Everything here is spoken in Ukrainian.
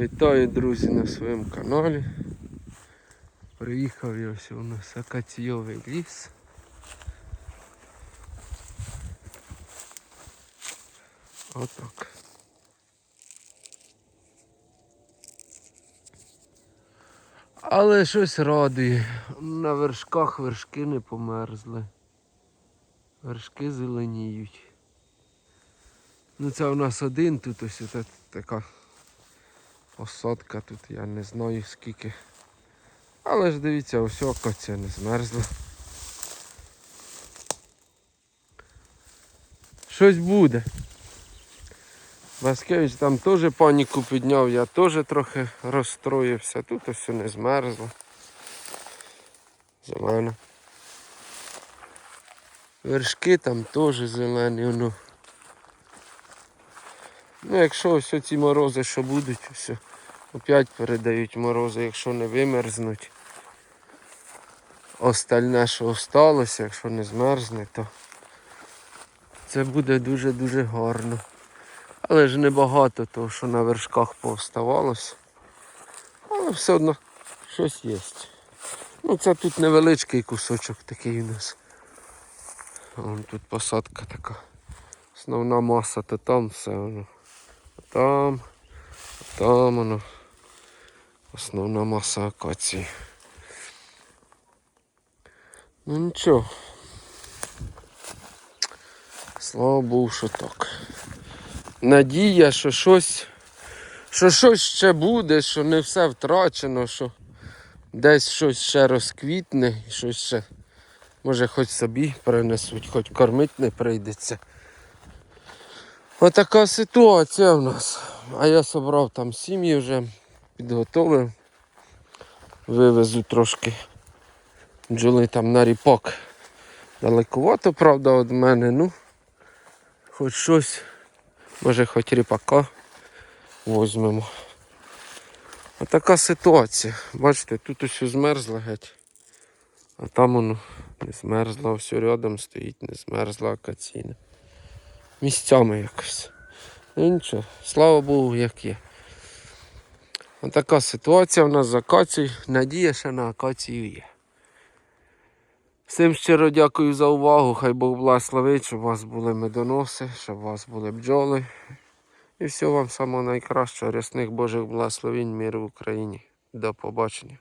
Вітаю, друзі, на своєму каналі. Приїхав я ось у нас акаційовий ліс. Отак. Але щось радує. На вершках вершки не померзли. Вершки зеленіють. Ну це у нас один тут ось та- така посадка тут, я не знаю скільки. Але ж дивіться, ось акація не змерзла. Щось буде. Васкевич там теж паніку підняв, я теж трохи розстроївся. Тут ось не змерзло. Зелено. Вершки там теж зелені, ну. Ну, якщо ось ці морози, що будуть, все, опять передають морози, якщо не вимерзнуть. Остальне, що осталося, якщо не змерзне, то це буде дуже-дуже гарно. Але ж небагато того, що на вершках повставалося. Але все одно щось є. Ну це тут невеличкий кусочок такий у нас. Вон тут посадка така. Основна маса, то там все воно. Там, там воно. Основна маса акації. Ну нічого. Слава Богу, що так. Надія, що щось, що щось ще буде, що не все втрачено, що десь щось ще розквітне, і щось ще, може, хоч собі принесуть, хоч кормити не прийдеться. Отака ситуація в нас. А я собрав там сім'ї вже, підготовив. Вивезу трошки бджоли там на ріпак. Далекувато, правда, від мене, ну, хоч щось, може хоч ріпака возьмемо. Отака ситуація. Бачите, тут усе змерзло геть. А там воно не змерзло, все рядом стоїть, не змерзла акаційна. Місцями якось. Ну нічого, слава Богу, як є. Отака ситуація в нас з акацією. Надія ще на акацію є. Всім щиро дякую за увагу. Хай Бог благословить, щоб у вас були медоноси, щоб у вас були бджоли. І всього вам самого найкращого, рясних Божих благословень, миру в Україні. До побачення.